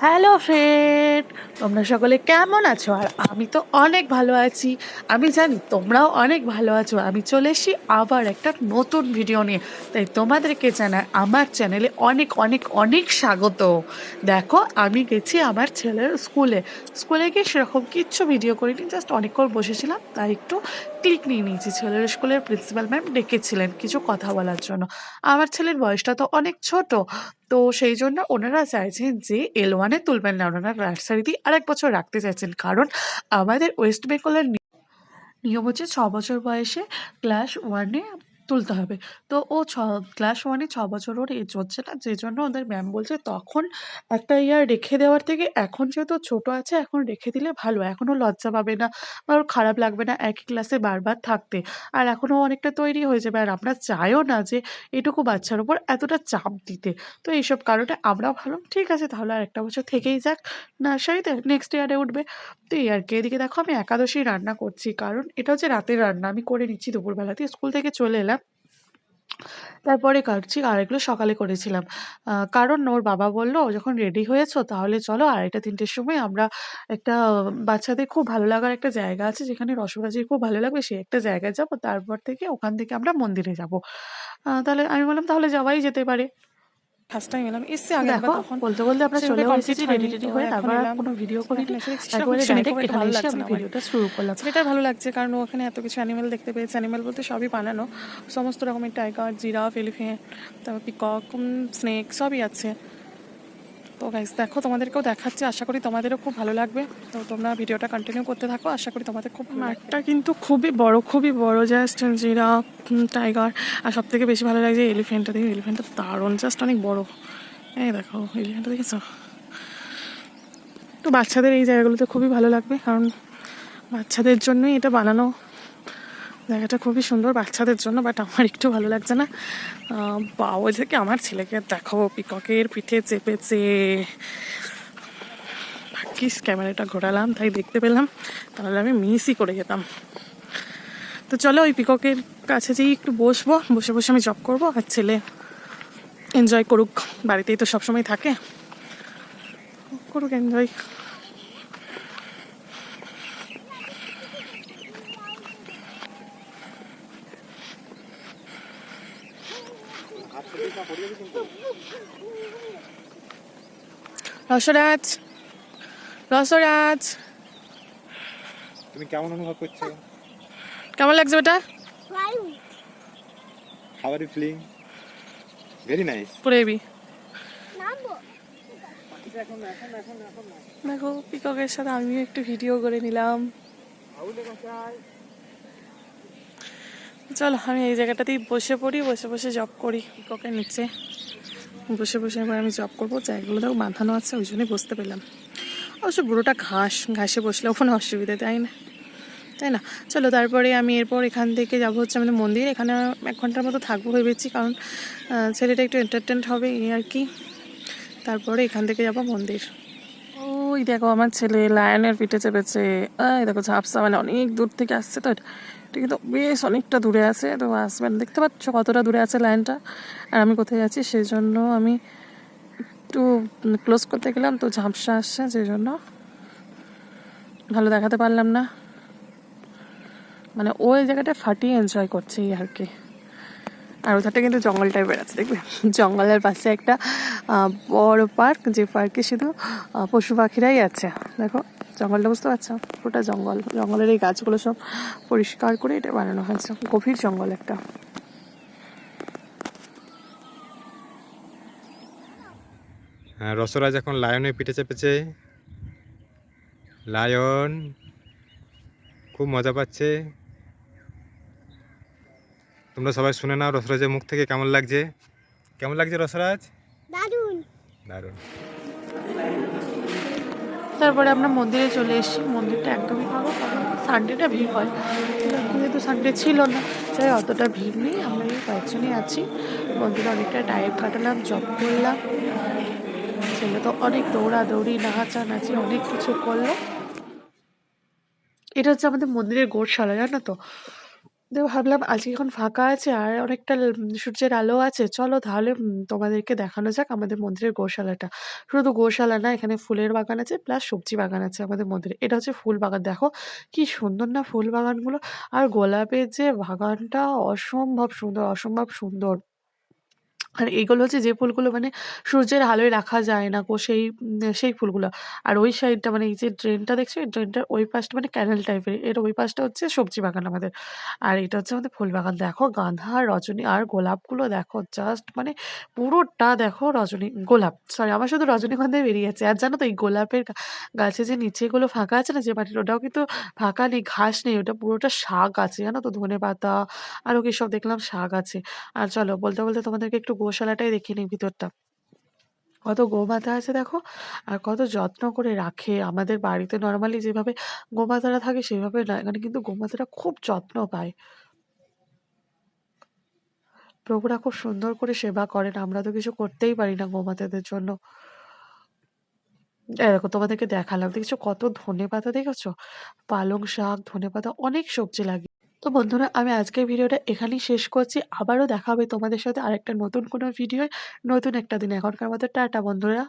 Hello friend তোমরা সকলে কেমন আছো? আর আমি তো অনেক ভালো আছি। আমি জানি তোমরাও অনেক ভালো আছো। আমি চলে এসেছি আবার একটা নতুন ভিডিও নিয়ে। তাই তোমাদেরকে জানাই, আমার চ্যানেলে অনেক অনেক অনেক স্বাগত। দেখো, আমি গেছি আমার ছেলের স্কুলে স্কুলে গিয়ে সেরকম কিচ্ছু ভিডিও করিনি জাস্ট অনেকক্ষণ বসেছিলাম। তাই একটু ক্লিক নিয়ে নিয়েছি। ছেলের স্কুলের প্রিন্সিপাল ম্যাম ডেকেছিলেন কিছু কথা বলার জন্য। আমার ছেলের বয়সটা তো অনেক ছোট। তো সেই জন্য ওনারা চাইছেন যে এল ওয়ানে তুলবেন না। ওনারা নার্সারিতেই এক বছর রাখতে চাইছেন। কারণ আমাদের ওয়েস্ট বেঙ্গলের নিয়ম হচ্ছে ছ বছর বয়সে ক্লাস ওয়ানে তুলতে হবে। তো ও ছ ক্লাস ওয়ানে ছ বছর ওর এজ হচ্ছে না, যে জন্য ওদের ম্যাম বলছে তখন একটা ইয়ার রেখে দেওয়ার থেকে এখন যেহেতু ছোট আছে, এখন রেখে দিলে ভালো। এখনও লজ্জা পাবে না বা ওর খারাপ লাগবে না একই ক্লাসে বারবার থাকতে। আর এখনও অনেকটা তৈরি হয়ে যাবে। আর আমরা চাইও না যে এটুকু বাচ্চার উপর এতটা চাপ দিতে। তো এইসব কারণে আমরাও ভালো। ঠিক আছে, তাহলে আর একটা বছর থেকেই যাক নার্সারিতে। নেক্সট ইয়ারে উঠবে। তো এই আর কি। এদিকে দেখো আমি একাদশী রান্না করছি। কারণ এটা হচ্ছে রাতের রান্না। আমি করে নিচ্ছি। দুপুরবেলাতে স্কুল থেকে চলে এলাম। তারপরে কাটছি আর এগুলো সকালে করেছিলাম। কারণ ওর বাবা বলল, যখন রেডি হয়েছো, তাহলে চলো আড়াইটা, তিনটের সময় আমরা একটা, বাচ্চাদের খুব ভালো লাগার একটা জায়গা আছে, যেখানে রসবাজির খুব ভালো লাগবে, সেই একটা জায়গায় যাব। তারপর থেকে ওখান থেকে আমরা মন্দিরে যাব। তাহলে আমি বললাম, তাহলে যাওয়াই যেতে পারে। ফার্স্ট টাইম এলাম এসছি আগে দেখো বলতে বলতে আমরা চলে এসেছি হয়নি, রেডি হয়ে তারপর কোনো ভিডিও করিনি এখন এসে দেখছি একবারে ডাইরেক্ট এখানে ভালো এসে লাগছে আমি ভিডিওটা শুরু করলাম। ছেলেটার ভালো লাগছে কারণ ওখানে এত কিছু অ্যানিমেল দেখতে পেয়েছে। অ্যানিমেল বলতে সবই বানানো। সমস্ত রকমের টাইগার জিরাফ এলিফেন্ট তারপর পিকক স্নেক সবই আছে। তো গাইস দেখো তোমাদেরকেও দেখাচ্ছি, আশা করি তোমাদেরও খুব ভালো লাগবে। তো তোমরা ভিডিওটা কন্টিনিউ করতে থাকো, আশা করি তোমাদের খুব মাঠটা কিন্তু খুবই বড় খুবই বড় জাস্ট জিরাফ টাইগার আর সব থেকে বেশি ভালো লাগছে এলিফেন্টটা দেখি। এলিফেন্টটা দারুণ জাস্ট অনেক বড়। এই দেখো এলিফেন্টটা দেখেছ? তো বাচ্চাদের এই জায়গাগুলোতে খুবই ভালো লাগবে, কারণ বাচ্চাদের জন্যই এটা বানানো জায়গাটা খুবই সুন্দর বাচ্চাদের জন্য বাট আমার একটু ভালো লাগছে না। বা, ওই থেকে আমার ছেলেকে দেখো পিককের পিঠে চেপেছে। ভাগ্যিস ক্যামেরাটা ঘোরালাম, তাই দেখতে পেলাম। তাহলে আমি মিসই করে যেতাম। তো চলো, ওই পিককের কাছে যেই একটু বসবো, বসে বসে আমি জব করব, আর ছেলে এনজয় করুক। বাড়িতেই তো সবসময় থাকে। করুক এনজয় রসরাজ রসরাজ। তুমি কেমন অনুভব করছ? কেমন লাগছে বেটা how are you feeling very nice পরে এবি দেখো পিককের সাথে আমিও একটু ভিডিও করে নিলাম। চলো, আমি এই জায়গাটাতেই বসে পড়ি, বসে বসে জব করি। পিককের নিচে। বসে বসে এবার আমি জব করব, জায়গাগুলো দেখো বাঁধানো আছে, ওই জন্যই বসতে পেলাম। অবশ্য বুড়োটা ঘাস, ঘাসে বসলেও কোনো অসুবিধা, তাই না? তাই না? চলো, তারপরে আমি এরপর এখান থেকে যাব হচ্ছে আমাদের মন্দির। এখানে এক ঘণ্টার মতো থাকব ভেবেছি, কারণ ছেলেটা একটু এন্টারটেন্ট হবে এই আর কি। তারপরে এখান থেকে যাব মন্দির। ওই দেখো আমার ছেলে লায়নের পিঠে চেপেছে। এই দেখো ঝাপসা মানে অনেক দূর থেকে আসছে তো এটা। কিন্তু বেশ অনেকটা দূরে আছে। তো না দেখতে পাচ্ছ কতটা দূরে আছে লাইনটা আর আমি কোথায় যাচ্ছি সেই জন্য আমি একটু ক্লোজ করতে গেলাম, তো ঝাপসা আসছে সেই জন্য ভালো দেখাতে পারলাম না। মানে ওই জায়গাটা ফাটিয়ে এনজয় করছে আর কি। আর ওধারটা কিন্তু জঙ্গল টাইপের আছে, দেখবে? জঙ্গলের পাশে একটা বড় পার্ক, যে পার্কে শুধু পশু পাখিরাই আছে। দেখো, জঙ্গলটা বুঝতে পারছ? পুরোটা জঙ্গল। জঙ্গলের এই গাছগুলো সব পরিষ্কার করে এটা বানানো হয়েছে। গভীর জঙ্গল একটা। হ্যাঁ রসরাজ এখন লায়নের পিঠে চেপেছে। লায়ন, খুব মজা পাচ্ছে। তোমরা সবাই শুনে নাও রসরাজের মুখ থেকে কেমন লাগছে। কেমন লাগছে রসরাজ? তারপরে আমরা মন্দিরে চলে এসেছি। মন্দিরটা একদমই ভালো। সানডেটা ভিড় হয়। যেহেতু সানডে ছিল না। তাই অতটা ভিড় নেই। আমরা এই কয়েকজনই আছি। মন্দিরে অনেকটা টাইম কাটালাম জব করলাম। ছেলে তো অনেক দৌড়াদৌড়ি নাচানাচি অনেক কিছু করল। এটা হচ্ছে আমাদের মন্দিরের গোশালা, জানো তো? দিয়ে ভাবলাম আজকে এখন ফাঁকা আছে আর অনেকটা সূর্যের আলো আছে। চলো তাহলে তোমাদেরকে দেখানো যাক আমাদের মন্দিরের গোশালাটা। শুধু গোশালা না এখানে ফুলের বাগান আছে প্লাস সবজি বাগান আছে আমাদের মন্দিরে। এটা হচ্ছে ফুল বাগান। দেখো কি সুন্দর না ফুল বাগানগুলো। আর গোলাপের যে বাগানটা অসম্ভব সুন্দর, অসম্ভব সুন্দর। আর এগুলো হচ্ছে যে ফুলগুলো মানে সূর্যের আলোয় রাখা যায় না গো সেই সেই ফুলগুলো। আর ওই সাইডটা মানে এই যে ড্রেনটা দেখছ এই ড্রেনটার ওই পাশটা মানে ক্যানেল টাইপের। এর ওই পাশটা হচ্ছে সবজি বাগান আমাদের। আর এটা হচ্ছে আমাদের ফুল বাগান। দেখো গাঁধা, রজনী আর গোলাপগুলো দেখো জাস্ট মানে পুরোটা দেখো রজনী গোলাপ। সরি আমার শুধু রজনীগন্ধাই বেরিয়েছে। আর জানো তো এই গোলাপের গাছে যে নিচেগুলো ফাঁকা আছে না যে মাটির ওটাও কিন্তু ফাঁকা নেই, ঘাস নেই। ওটা পুরোটা শাক আছে জানো তো? ধনেপাতা আরও কি সব দেখলাম শাক আছে। আর চলো বলতে, বলতে তোমাদেরকে একটু গোশালাটাই দেখিয়ে নিই ভিতরটা। কত গোমাতা আছে দেখো আর কত যত্ন করে রাখে। আমাদের বাড়িতে নরমালি যেভাবে গোমাতারা থাকে সেভাবে না। এখানে কিন্তু গোমাতারা খুব যত্ন পায়। প্রভুরা খুব সুন্দর করে সেবা করেন। আমরা তো কিছু করতেই পারি না গোমাতাদের জন্য। দেখো তোমাদেরকে দেখালাম। দেখেছ কত ধনেপাতা দেখেছ? পালং শাক, ধনেপাতা অনেক সবজি লাগিয়ে তো বন্ধুরা, আমি আজকের ভিডিওটা এখানেই শেষ করছি। আবারও দেখা হবে তোমাদের সাথে আরেকটা নতুন কোনো ভিডিও নতুন একটা দিন এখনকার মতো টাটা বন্ধুরা।